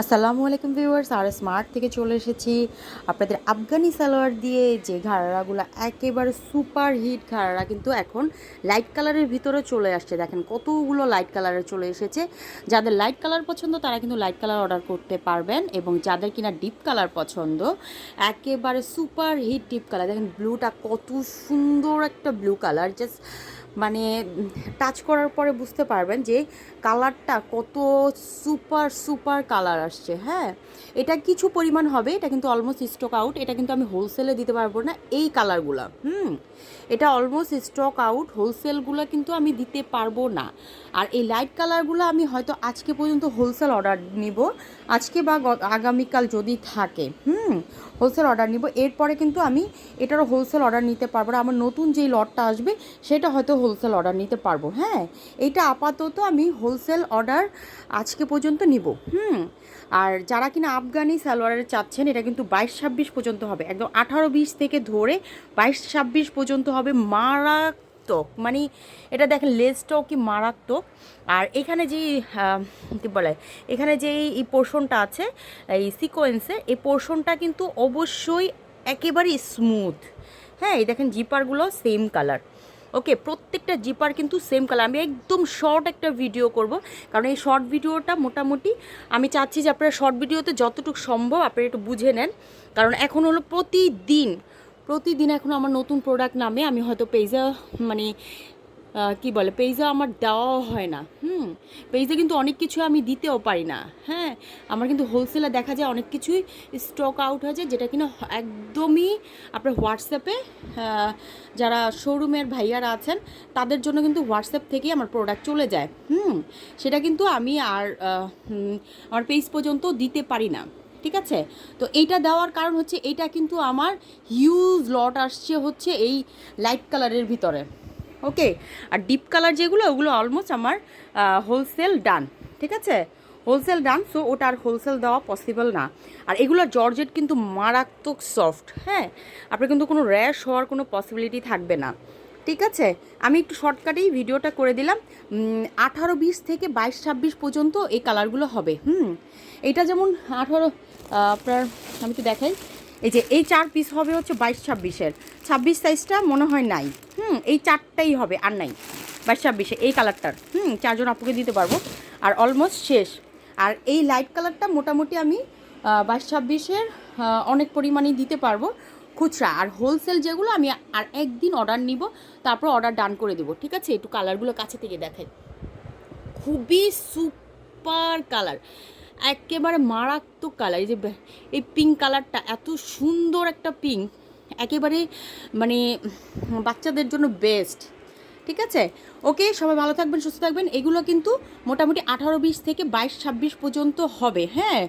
আসসালামু আলাইকুম ভিউয়ার্স, আর স্মার্ট থেকে চলে এসেছি আপনাদের আফগানি সালোয়ার দিয়ে যে ঘাড়াগুলো একেবারে সুপার হিট ঘাড়া কিন্তু এখন লাইট কালারের ভিতরে চলে আসছে। দেখেন কতগুলো লাইট কালারে চলে এসেছে। যাদের লাইট কালার পছন্দ, তারা কিন্তু লাইট কালার অর্ডার করতে পারবেন এবং যাদের কিনা ডিপ কালার পছন্দ, একেবারে সুপার হিট ডিপ কালার। দেখেন ব্লুটা কত সুন্দর একটা ব্লু কালার। জাস্ট মানে টাচ করার পরে বুঝতে পারবেন যে কালারটা কত সুপার সুপার কালার আসছে হ্যাঁ? এটা কিছু পরিমাণ হবে, এটা কিন্তু অলমোস্ট স্টক আউট এটা কিন্তু আমি হোলসেলে দিতে পারব না, এই কালারগুলো হুম? এটা অলমোস্ট স্টক আউট হোলসেলগুলো কিন্তু আমি দিতে পারব না। আর এই লাইট কালারগুলো আমি হয়তো আজকে পর্যন্ত হোলসেল অর্ডার নিব, আজকে বা আগামীকাল যদি থাকে, হুম? হোলসেল অর্ডার নিব। এরপরে কিন্তু আমি এটারও হোলসেল অর্ডার নিতে পারব না। আমার নতুন যেই লটটা আসবে, সেটা হয়তো হোলসেল অর্ডার নিতে পারব হ্যাঁ? এটা আপাতত আমি হোলসেল অর্ডার আজকে পর্যন্ত নিব, হুম? আর যারা কিনা আফগানি সালোয়ারের চাচ্ছেন, এটা কিন্তু বাইশ ছাব্বিশ পর্যন্ত হবে। একদম আঠারো বিশ থেকে ধরে বাইশ ছাব্বিশ পর্যন্ত হবে। মারাত্মক। মানে এটা দেখেন লেজটাও কি মারাত্মক। আর এখানে যে কি বলে, এখানে যে এই পোর্শনটা আছে, এই সিকোয়েন্সের এই পোর্শনটা কিন্তু অবশ্যই একেবারেই স্মুথ। হ্যাঁ এই দেখেন জিপারগুলো সেম কালার। ওকে, প্রত্যেকটা জিপার কিন্তু সেম কালার। আমি একদম শর্ট একটা ভিডিও করব, কারণ এই শর্ট ভিডিওটা মোটামুটি আমি চাচ্ছি যে আপনারা শর্ট ভিডিওতে যতটুকু সম্ভব আপনারা একটু বুঝে নেন। কারণ এখন হলো প্রতিদিন প্রতিদিন এখন আমার নতুন প্রোডাক্ট নামে আমি হয়তো পেজা মানে কি বলে পেজা আমার দেওয়াও হয় না। হুম পেজা কিন্তু অনেক কিছু আমি দিতেও পারি না। হ্যাঁ আমার কিন্তু হোলসেলে দেখা যায় অনেক কিছুই স্টক আউট হয়ে যায়, যেটা কিনা একদমই আপনার হোয়াটসঅ্যাপে যারা শোরুমের ভাইয়ারা আছেন, তাদের জন্য কিন্তু হোয়াটসঅ্যাপ থেকেই আমার প্রোডাক্ট চলে যায়। হুম, সেটা কিন্তু আমি আর আমার পেজ পর্যন্ত দিতে পারি না। ঠিক আছে? তো এইটা দেওয়ার কারণ হচ্ছে এইটা কিন্তু আমার হিউজ লট আসছে হচ্ছে এই লাইট কালারের ভিতরে। ওকে আর ডিপ কালার যেগুলো, ওগুলো অলমোস্ট আমার হোলসেল ডান ঠিক আছে? হোলসেল ডান সো ওটা আর হোলসেল দেওয়া পসিবল না। আর এগুলো জর্জেট কিন্তু মারাত্মক সফট হ্যাঁ? আপনার কিন্তু কোনো র্যাশ হওয়ার কোনো পসিবিলিটি থাকবে না। ঠিক আছে? আমি একটু শর্টকাটেই ভিডিওটা করে দিলাম। আঠারো বিশ থেকে বাইশ ছাব্বিশ পর্যন্ত এই কালারগুলো হবে, হুম? এটা যেমন আঠারো আপনার, আমি তো দেখাই। এই যে, এই চার পিস হবে হচ্ছে বাইশ ছাব্বিশের। ছাব্বিশ সাইজটা মনে হয় নাই, হুম? এই চারটাই হবে, আর নাই। বাইশ ছাব্বিশে, এই কালারটার হুম? চারজন আপুকে দিতে পারব। আর অলমোস্ট শেষ। আর এই লাইট কালারটা মোটামুটি আমি বাইশ ছাব্বিশের অনেক পরিমাণেই দিতে পারব। খুচরা আর হোলসেল যেগুলো আমি আর একদিন অর্ডার নিব, তারপর অর্ডার ডান করে দেবো, ঠিক আছে? একটু কালারগুলো কাছে থেকে দেখাই। খুবই সুপার কালার একেবারে মারাত্মক কালার এই যে এই পিঙ্ক কালারটা এত সুন্দর একটা পিঙ্ক একেবারে মানে বাচ্চাদের জন্য বেস্ট ঠিক আছে? ওকে সবাই ভালো থাকবেন, সুস্থ থাকবেন। এগুলো কিন্তু মোটামুটি আঠারো বিশ থেকে বাইশ ছাব্বিশ পর্যন্ত হবে হ্যাঁ?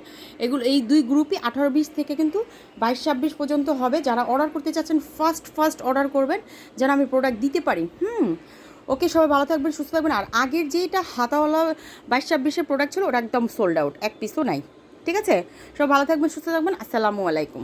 এগুলো, এই দুই গ্রুপই আঠারো বিশ থেকে কিন্তু বাইশ ছাব্বিশ পর্যন্ত হবে। যারা অর্ডার করতে চাচ্ছেন, ফার্স্ট ফার্স্ট অর্ডার করবেন, যেন আমি প্রোডাক্ট দিতে পারি, হুম? ওকে সবাই ভালো থাকবেন, সুস্থ থাকবেন। আর আগের যেটা হাতাওয়ালা বাইশ ছাব্বিশের প্রোডাক্ট ছিল, ওটা একদম সোল্ড আউট এক পিসও নাই, ঠিক আছে? সবাই ভালো থাকবেন, সুস্থ থাকবেন। আসসালামু আলাইকুম।